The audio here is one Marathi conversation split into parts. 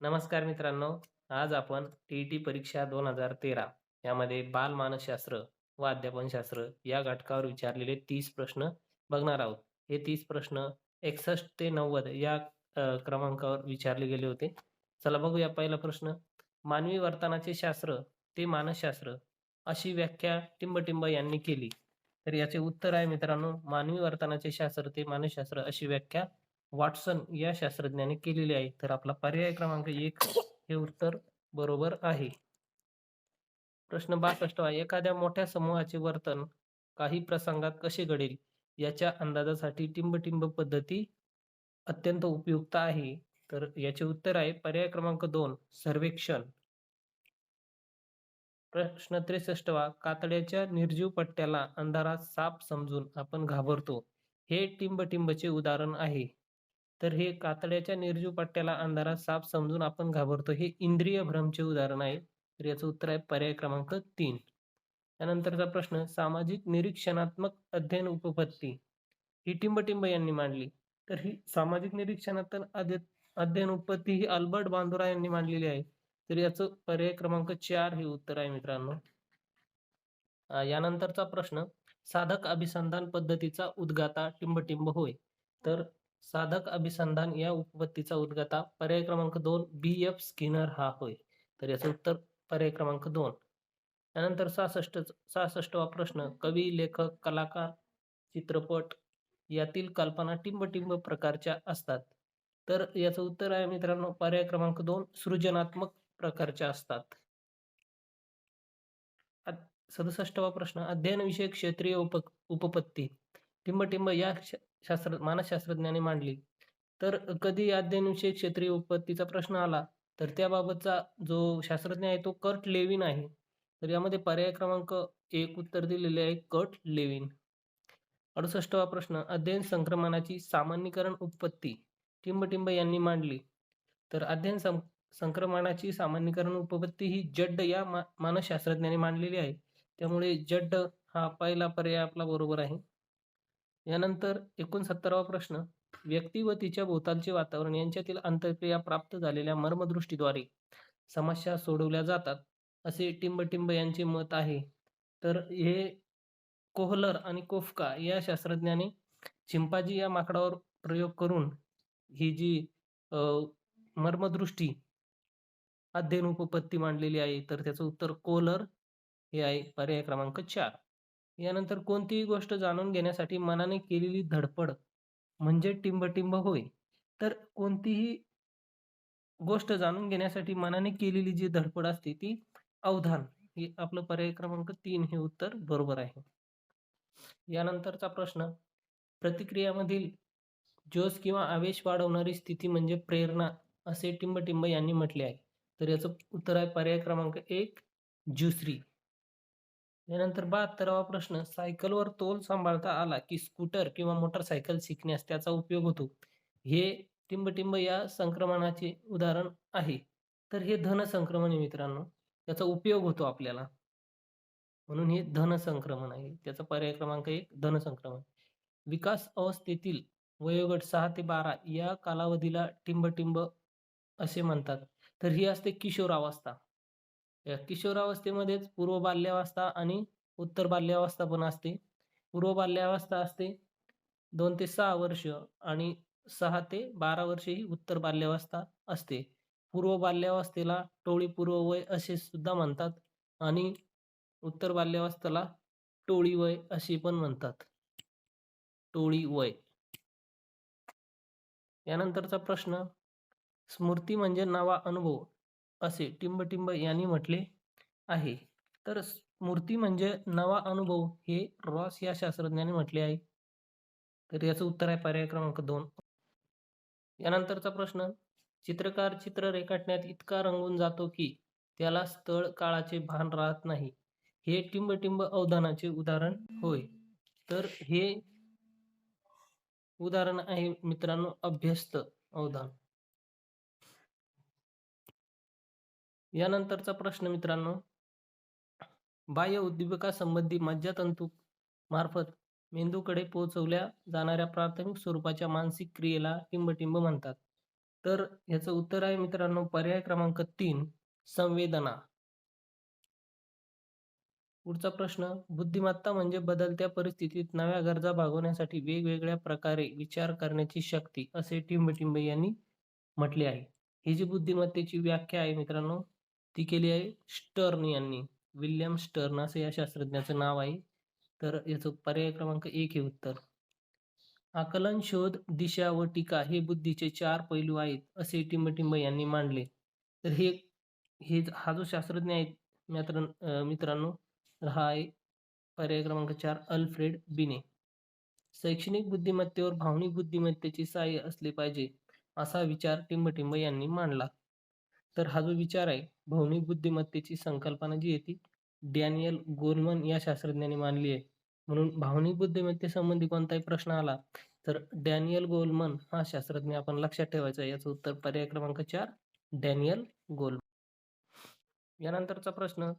नमस्कार मित्रांनो आज आपण टी ई टी परीक्षा दोन हजार तेरा यामध्ये बालमानसशास्त्र व अध्यापनशास्त्र या घटकावर विचारलेले तीस प्रश्न बघणार आहोत. हे तीस प्रश्न एकसष्ट ते नव्वद या क्रमांकावर विचारले गेले होते. चला बघूया पहिला प्रश्न. मानवी वर्तनाचे शास्त्र ते मानसशास्त्र अशी व्याख्या टिंबटिंब यांनी केली. तर याचे उत्तर आहे मित्रांनो मानवी वर्तनाचे शास्त्र ते मानसशास्त्र अशी व्याख्या वॉटसन या शास्त्रज्ञाने केलेली आहे. तर आपला पर्याय क्रमांक एक हे उत्तर बरोबर आहे. प्रश्न बासष्टवा एखाद्या मोठ्या समूहाचे वर्तन काही प्रसंगात कसे घडेल? याच्या अंदाजासाठी टिंबटिंब पद्धती अत्यंत उपयुक्त आहे. तर याचे उत्तर आहे पर्याय क्रमांक दोन सर्वेक्षण. प्रश्न त्रेसष्टवा कातड्याच्या निर्जीव पट्ट्याला अंधारात साप समजून आपण घाबरतो. हे टिंबटिंबचे उदाहरण आहे. तर हे कातड्याच्या निर्जीव पट्ट्याला अंधारात साप समजून आपण घाबरतो. हे इंद्रिय भ्रमचे उदाहरण आहे. तर याचं उत्तर आहे पर्याय क्रमांक तीन. त्यानंतरचा प्रश्न सामाजिक निरीक्षणात्मक अध्ययन उपपत्ती. ही टिंबटिंब यांनी मांडली. तर ही सामाजिक निरीक्षणात्मक अध्ययन उपपत्ती ही अल्बर्ट बांदुरा यांनी मांडलेली आहे. तर याचं पर्याय क्रमांक चार हे उत्तर आहे मित्रांनो. यानंतरचा प्रश्न साधक अभिसंधान पद्धतीचा उद्गाता टिंबटिंब होय. तर साधक अभिसंधान या उपपत्तीचा उद्गाता पर्याय क्रमांक दोन बी एफ स्किनर हा होय. तर याचं उत्तर पर्याय क्रमांक दोन. त्यानंतर सहासष्ट सहासष्टवा प्रश्न. कवी लेखक कलाकार चित्रपट यातील कल्पना टिंबटिंब प्रकारच्या असतात. तर याचं उत्तर आहे मित्रांनो पर्याय क्रमांक दोन सृजनात्मक प्रकारच्या असतात. सदुसष्टवा प्रश्न. अध्ययन विषयक क्षेत्रीय उप उपपत्ती. टिंबटिंब या श- शास्त्र मानसशास्त्रज्ञाने मांडली. तर कधी अध्ययनविषयी क्षेत्रीय उपपत्तीचा प्रश्न आला तर त्याबाबतचा जो शास्त्रज्ञ आहे तो कर्ट लेविन आहे. तर यामध्ये पर्याय क्रमांक एक उत्तर दिलेले आहे कर्ट लेविन. अडुसष्टवा प्रश्न अध्ययन संक्रमणाची सामान्यीकरण उपपत्ती टिंबटिंब यांनी मांडली. तर अध्ययन सं संक्रमणाची सामान्यीकरण उपपत्ती ही जड्ड या मा मानसशास्त्रज्ञाने मांडलेली आहे. त्यामुळे जड्ड हा पहिला पर्याय आपला बरोबर आहे. यानंतर एकोणसत्तरावा प्रश्न. व्यक्ती व तिच्या भोवतालचे वातावरण यांच्यातील आंतरक्रिया प्राप्त झालेल्या मर्मदृष्टीद्वारे समस्या सोडवल्या जातात असे टिंबटिंब यांचे मत आहे. तर हे कोहलर आणि कोफका या शास्त्रज्ञाने चिंपाजी या माकडावर प्रयोग करून ही जी मर्मदृष्टी अध्ययन उपपत्ती मांडलेली आहे तर त्याचं उत्तर कोहलर हे आहे. पर्याय क्रमांक चार. यानंतर कोणतीही गोष्ट जाणून घेण्यासाठी मनाने केलेली धडपड म्हणजे टिंबटिंब होय. तर कोणतीही गोष्ट जाणून घेण्यासाठी मनाने केलेली जी धडपड असते ती अवधान. हे आपलं पर्याय क्रमांक तीन हे उत्तर बरोबर आहे. यानंतरचा प्रश्न प्रतिक्रियामधील जोश किंवा आवेश वाढवणारी स्थिती म्हणजे प्रेरणा असे टिंबटिंब यांनी म्हटले आहे. तर याचं उत्तर आहे पर्याय क्रमांक एक जुसरी यानंतर बहात्तरावा प्रश्न सायकलवर तोल सांभाळता आला की स्कूटर किंवा मोटरसायकल शिकण्यास त्याचा उपयोग होतो. हे टिंबटिंब या संक्रमणाचे उदाहरण आहे. तर हे धन संक्रमण आहे मित्रांनो. त्याचा उपयोग होतो आपल्याला. म्हणून हे धन संक्रमण आहे. त्याचा पर्याय क्रमांक एक धन संक्रमण. विकास अवस्थेतील वयोगट सहा ते बारा या कालावधीला टिंबटिंब असे म्हणतात. तर ही असते किशोर अवस्था किशोरावस्थेमध्येच पूर्व बाल्यावस्था आणि उत्तर बाल्यावस्था पण असते. पूर्व बाल्यावस्था असते दोन ते सहा वर्ष आणि सहा ते बारा वर्षे ही उत्तर बाल्यावस्था असते. पूर्व बाल्यावस्थेला टोळी पूर्व वय असे सुद्धा म्हणतात आणि उत्तर बाल्यावस्थेला टोळी वय अशी पण म्हणतात. टोळी वय. यानंतरचा प्रश्न स्मृती म्हणजे नवा अनुभव. असे टिंबटिंब यांनी म्हटले आहे. तर मूर्ती म्हणजे नवा अनुभव हे रॉस या शास्त्रज्ञाने म्हटले आहे. तर याचं उत्तर आहे पर्याय क्रमांक दोन. यानंतरचा प्रश्न चित्रकार चित्र रेखाटण्यात इतका रंगून जातो की त्याला स्थळ काळाचे भान राहत नाही. हे टिंबटिंब अवधानाचे उदाहरण होय. तर हे उदाहरण आहे मित्रांनो अभ्यस्त अवधान. यानंतरचा प्रश्न मित्रांनो. बाह्य उद्दीपकासंबंधी मज्जातंतू मार्फत मेंदूकडे पोहोचवल्या जाणाऱ्या प्राथमिक स्वरूपाच्या मानसिक क्रियेला टिंबटिंब म्हणतात. तर याचं उत्तर आहे मित्रांनो पर्याय क्रमांक तीन संवेदना. पुढचा प्रश्न बुद्धिमत्ता म्हणजे बदलत्या परिस्थितीत नव्या गरजा भागवण्यासाठी वेगवेगळ्या प्रकारे विचार करण्याची शक्ती असे टिंबटिंब यांनी म्हटले आहे. ही जी बुद्धिमत्तेची व्याख्या आहे मित्रांनो ती केली आहे स्टर्न यांनी. विल्यम स्टर्न असं या शास्त्रज्ञाचं नाव आहे. तर याचं पर्याय क्रमांक एक हे उत्तर. आकलन शोध दिशा व टीका हे बुद्धीचे चार पैलू आहेत असे टिंबटिंब यांनी मांडले. तर हे हे हा जो शास्त्रज्ञ आहे मित्र मित्रांनो तर हा आहे पर्याय क्रमांक चार अल्फ्रेड बिने. शैक्षणिक बुद्धिमत्तेवर भावनिक बुद्धिमत्तेचे सहाय्य असले पाहिजे असा विचार टिंबटिंब यांनी मांडला. तर हा जो विचार आहे भौमिक बुद्धिमत्तेची संकल्पना जी आहे ती डॅनियल गोलमन या शास्त्रज्ञाने मानली आहे. म्हणून भावनिक बुद्धिमत्तेसंबंधी कोणताही प्रश्न आला तर डॅनियल गोलमन हा शास्त्रज्ञ आपण लक्षात ठेवायचा याचं उत्तर पर्याय क्रमांक चार डॅनियल गोलमन. यानंतरचा प्रश्न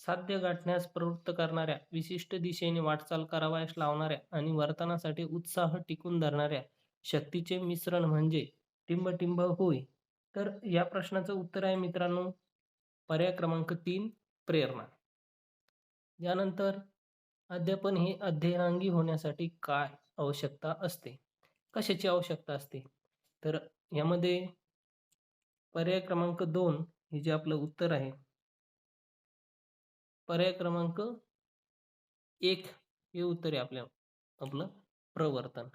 साध्य गाठण्यास प्रवृत्त करणाऱ्या विशिष्ट दिशेने वाटचाल करावयास लावणाऱ्या आणि वर्तनासाठी उत्साह टिकून धरणाऱ्या शक्तीचे मिश्रण म्हणजे टिंबटिंब होय. तर या प्रश्नाचं उत्तर आहे मित्रांनो पर्याय क्रमांक तीन प्रेरणा. यानंतर अध्यापन हे अध्ययनांगी होण्यासाठी काय आवश्यकता असते? कशाची आवश्यकता असते? तर यामध्ये पर्याय क्रमांक दोन हे जे आपलं उत्तर आहे पर्याय क्रमांक एक हे उत्तर आहे आपल्या आपलं प्रवर्तन.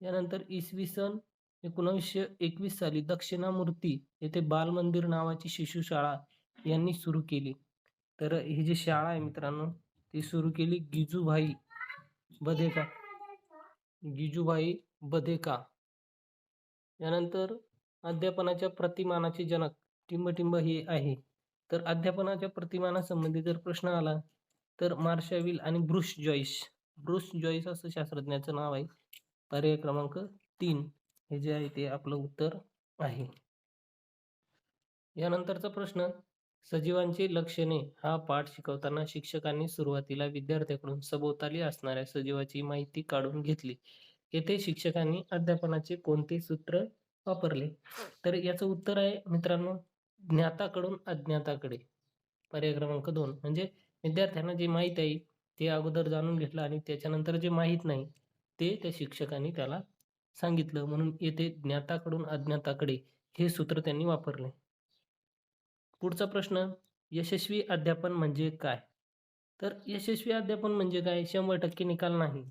यानंतर इसवी सन एकोणीसशे एकवीस साली दक्षिणामूर्ती येथे बालमंदिर नावाची शिशुशाळा यांनी सुरू केली. तर ही जी शाळा आहे मित्रांनो ती सुरू केली गिजूभाई बधेका. गिजूभाई बधेका. यानंतर अध्यापनाच्या प्रतिमानाचे जनक टिंबटिंब हे आहे. तर अध्यापनाच्या प्रतिमानासंबंधी जर प्रश्न आला तर मार्शाविल आणि ब्रुश जॉईस ब्रुश जॉईस असं शास्त्रज्ञाचं नाव आहे. पर्याय क्रमांक तीन. हे जे आहे ते आपलं उत्तर आहे. यानंतरचा प्रश्न सजीवांची लक्षणे हा पाठ शिकवताना शिक्षकांनी सुरुवातीला विद्यार्थ्याकडून सभोवताली असणाऱ्या सजीवाची माहिती काढून घेतली. येथे शिक्षकांनी अध्यापनाचे कोणते सूत्र वापरले? तर याचं उत्तर आहे मित्रांनो ज्ञाताकडून अज्ञाताकडे. पर्याय क्रमांक दोन म्हणजे विद्यार्थ्यांना जे माहीत आहे ते अगोदर जाणून घेतलं आणि त्याच्यानंतर जे माहीत नाही ते त्या शिक्षकांनी त्याला सांगितलं. म्हणून येथे ज्ञाताकडून अज्ञाताकडे हे सूत्र त्यांनी वापरले. पुढचा प्रश्न यशस्वी अध्यापन म्हणजे काय? तर यशस्वी अध्यापन म्हणजे काय? शंभर टक्के निकाल नाही.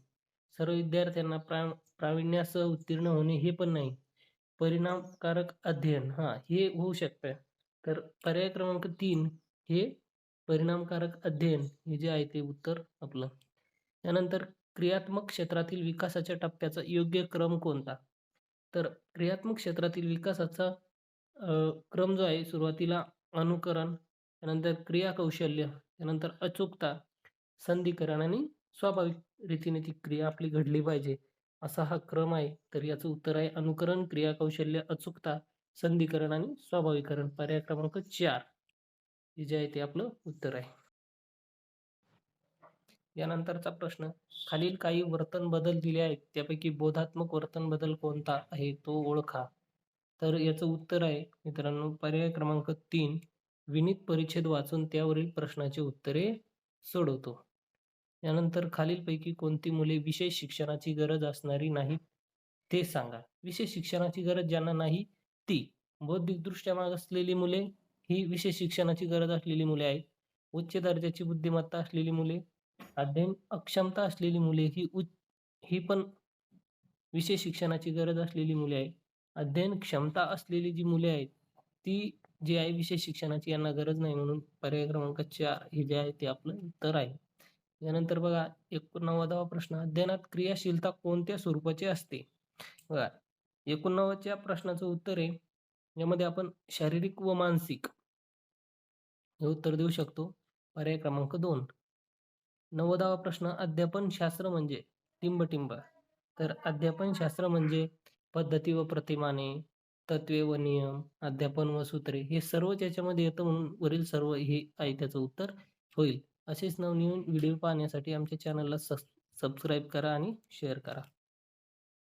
सर्व विद्यार्थ्यांना प्रा प्रावीण्यासह उत्तीर्ण होणे हे पण नाही. परिणामकारक अध्ययन हा हे होऊ शकतं तर पर्याय क्रमांक तीन हे परिणामकारक अध्ययन हे जे आहे ते उत्तर आपलं. त्यानंतर क्रियात्मक क्षेत्रातील विकासाच्या टप्प्याचा योग्य क्रम कोणता? तर क्रियात्मक क्षेत्रातील विकासाचा क्रम जो आहे सुरुवातीला अनुकरण त्यानंतर क्रिया कौशल्य त्यानंतर अचूकता संधीकरण आणि स्वाभाविक रीतीने ती क्रिया आपली घडली पाहिजे असा हा क्रम आहे. तर याचं उत्तर आहे अनुकरण क्रिया कौशल्य अचूकता संधीकरण आणि स्वाभाविकरण. पर्याय क्रमांक चार. हे जे आहे ते आपलं उत्तर आहे. यानंतरचा प्रश्न खालील काही वर्तन बदल दिले आहेत त्यापैकी बोधात्मक वर्तन बदल कोणता आहे तो ओळखा. तर याचं उत्तर आहे मित्रांनो पर्याय क्रमांक तीन विनीत परिच्छेद वाचून त्यावरील प्रश्नाची उत्तरे सोडवतो. यानंतर खालीलपैकी कोणती मुले विशेष शिक्षणाची गरज असणारी नाहीत ते सांगा. विशेष शिक्षणाची गरज ज्यांना नाही ती. बौद्धिकदृष्ट्या मागासलेली मुले ही विशेष शिक्षणाची गरज असलेली मुले आहेत. उच्च दर्जाची बुद्धिमत्ता असलेली मुले अध्ययन अक्षमता असलेली मुले ही उच्च ही पण विशेष शिक्षणाची गरज असलेली मुले आहेत. अध्ययन क्षमता असलेली जी मुले आहेत ती जी आहे विशेष शिक्षणाची यांना गरज नाही म्हणून पर्याय क्रमांक चार हे जे आहे ते आपलं उत्तर आहे. यानंतर बघा एकोणनव्वदावा प्रश्न अध्ययनात क्रियाशीलता कोणत्या स्वरूपाची असते? बघा एकोणनव्वदच्या प्रश्नाचं उत्तर आहे यामध्ये आपण शारीरिक व मानसिक हे उत्तर देऊ शकतो. पर्याय क्रमांक दोन. नव्वदावा प्रश्न अध्यापन शास्त्र म्हणजे टिंबटिंब. तर अध्यापन शास्त्र म्हणजे पद्धती व प्रतिमाने तत्वे व नियम अध्यापन व सूत्रे हे सर्वच याच्यामध्ये येतं म्हणून वरील सर्व हे आहे त्याचं उत्तर होईल. असेच नवनवीन व्हिडिओ पाहण्यासाठी आमच्या चॅनलला सबस्क्राईब करा आणि शेअर करा.